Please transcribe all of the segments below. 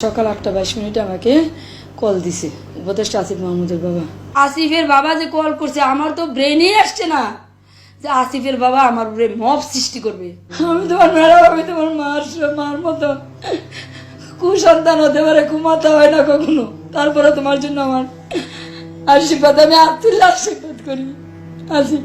সকাল আটটা বাইশ মিনিটে আমাকে কল দিছে। উপদেষ্টা আসিফ মাহমুদের বাবা। আসিফের বাবা যে কল করছে আমার তো ব্রেনই আসছে না। যে আসিফের বাবা আমার উপরে মব সৃষ্টি করবে। আমি তোমার ম্যাডাম আমি তোমার মার মার মতো। কুসন্তান হতে পারে ঘুমাতে হয় না কখনো। তারপরে তোমার জন্য আমার আশীর্বাদ। আমি আব্দুল্লাহ আশীর্বাদ করি। আসিফ।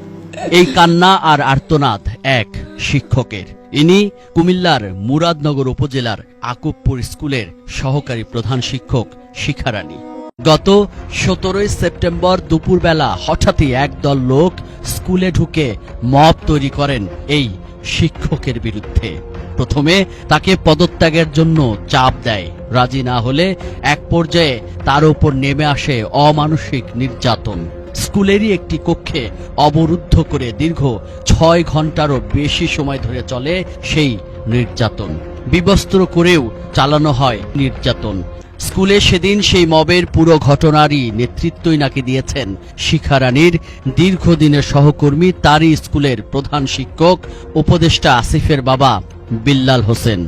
এই কান্না আর আর্তনাদ এক শিক্ষকের। ইনি কুমিল্লার মুরাদনগর উপজেলার আকুবপুর স্কুলের সহকারী প্রধান শিক্ষক শিখারানী। গত সতেরোই সেপ্টেম্বর দুপুরবেলা হঠাৎই একদল লোক স্কুলে ঢুকে মব তৈরি করেন এই শিক্ষকের বিরুদ্ধে। প্রথমে তাকে পদত্যাগের জন্য চাপ দেয়। রাজি না হলে এক পর্যায়ে তার উপর নেমে আসে অমানসিক নির্যাতন। স্কুলেরই একটি কক্ষে অবরুদ্ধ করে দীর্ঘ ছয় ঘন্টারও বেশি সময় ধরে চলে সেই নির্যাতন। বিবস্ত্র করেও চালানো হয় নির্যাতন। স্কুলে সেদিন সেই মবের পুরো ঘটনারই নেতৃত্বই নাকি দিয়েছেন শিখারানীর দীর্ঘদিনের সহকর্মী, তারই স্কুলের প্রধান শিক্ষক, উপদেষ্টা আসিফের বাবা বিল্লাল হোসেন।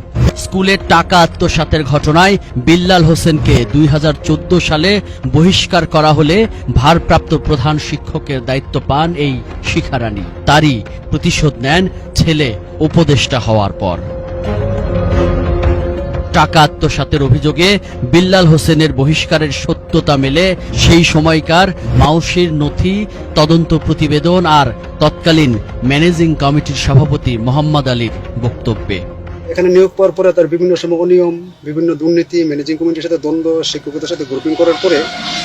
স্কুলের টাকা আত্মসাতের ঘটনায় বিল্লাল হোসেনকে দুই হাজার চোদ্দ সালে বহিষ্কার করা হলে ভারপ্রাপ্ত প্রধান শিক্ষকের দায়িত্ব পান এই শিখারানী। তারই প্রতিশোধ নেন ছেলে উপদেষ্টা হওয়ার পর। টাকা আত্মসাতের অভিযোগে বিল্লাল হোসেনের বহিষ্কারের সত্যতা মেলে সেই সময়কার মাউসির নথি, তদন্ত প্রতিবেদন আর তৎকালীন ম্যানেজিং কমিটির সভাপতি মোহাম্মদ আলীর বক্তব্যে। এখানে নিয়োগ পাওয়ার পরে তার বিভিন্ন সময় অনিয়ম বিভিন্ন দুর্নীতি ম্যানেজিং কমিটির সাথে দ্বন্দ্ব, শিক্ষকদের সাথে গ্রুপিং করার পরে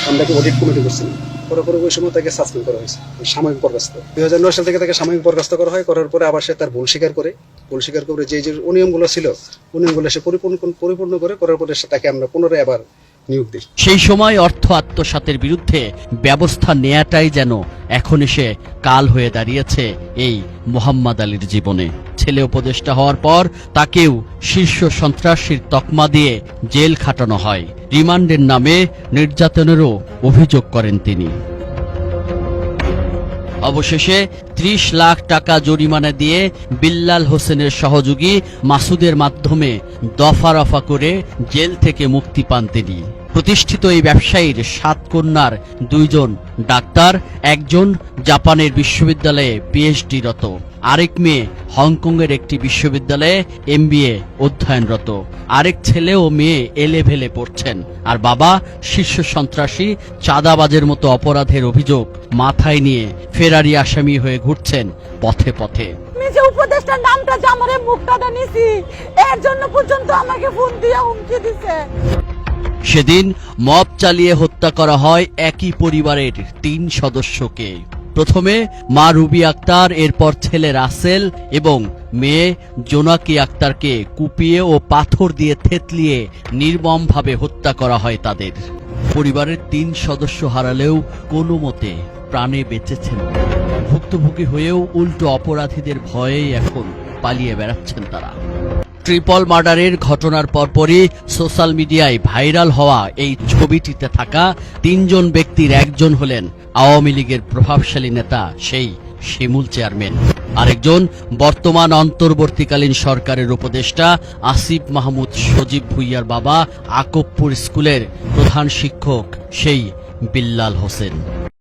আমরা অডিট কমিটি করছিলাম। করার পরে ওই সময় তাকে সাসপেন্ড করা হয়েছে, সাময়িক বরখাস্ত। দুই হাজার নয় সাল থেকে তাকে সাময়িক বরখাস্ত করা হয়, করার পরে আবার সে তার ভুল স্বীকার করে। ভুল স্বীকার করে যে যে অনিয়মগুলো ছিল, অনিয়মগুলো সে পরিপূর্ণ পরিপূর্ণ করে, করার পরে তাকে আমরা পুনরায় আবার নিয়োগ দেয় সেই সময় অর্থ আত্মসাতের বিরুদ্ধে ব্যবস্থা নেয়াটাই যেন এখন এসে কাল হয়ে দাঁড়িয়েছে এই মোহাম্মদ আলীর জীবনে। ছেলে উপদেষ্টা হওয়ার পর তাকেও শীর্ষ সন্ত্রাসীর তকমা দিয়ে জেল খাটানো হয়। রিমান্ডের নামে নির্যাতনেরও অভিযোগ করেন তিনি। অবশেষে ত্রিশ লাখ টাকা জরিমানা দিয়ে বিল্লাল হোসেনের সহযোগী মাসুদের মাধ্যমে দফা রফা করে জেল থেকে মুক্তি পান তিনি। প্রতিষ্ঠিত এই ব্যবসায়ীর সাত কন্যার দুইজন ডাক্তার, একজন জাপানের বিশ্ববিদ্যালয়ে পিএইচডিরত আরেক মেয়ে হংকংয়ের একটি বিশ্ববিদ্যালয়ে এমবিএ অধ্যয়নরত। আরেক ছেলে ও মেয়ে এলেভেলে পড়ছেন। আর বাবা শীর্ষ সন্ত্রাসী, চাঁদাবাজের মতো অপরাধের অভিযোগ মাথায় নিয়ে ফেরারি আসামি হয়ে ঘুরছেন পথে পথে। যে উপদেষ্টার নামটা মুখটা এর জন্য পর্যন্ত আমাকে ফোন দিয়ে হুমকি দিছে। সেদিন মব চালিয়ে হত্যা করা হয় একই পরিবারের তিন সদস্যকে। প্রথমে মা রুবি আক্তার, এরপর ছেলে রাসেল এবং মেয়ে জোনাকি আক্তারকে কুপিয়ে ও পাথর দিয়ে থেতলিয়ে নির্মমভাবে হত্যা করা হয় তাদের। পরিবারের তিন সদস্য হারালেও কোনো মতে প্রাণে বেঁচেছেন। ভুক্তভোগী হয়েও উল্টো অপরাধীদের ভয়েই এখন পালিয়ে বেড়াচ্ছেন তারা। ট্রিপল মার্ডারের ঘটনার পরপরই সোশ্যাল মিডিয়ায় ভাইরাল হওয়া এই ছবিটিতে থাকা তিনজন ব্যক্তির একজন হলেন আওয়ামী লীগের প্রভাবশালী নেতা সেই শিমুল চেয়ারম্যান। আরেকজন বর্তমান অন্তর্বর্তীকালীন সরকারের উপদেষ্টা আসিফ মাহমুদ সজীব ভুইয়ার বাবা আকবপুর স্কুলের প্রধান শিক্ষক সেই বিল্লাল হোসেন।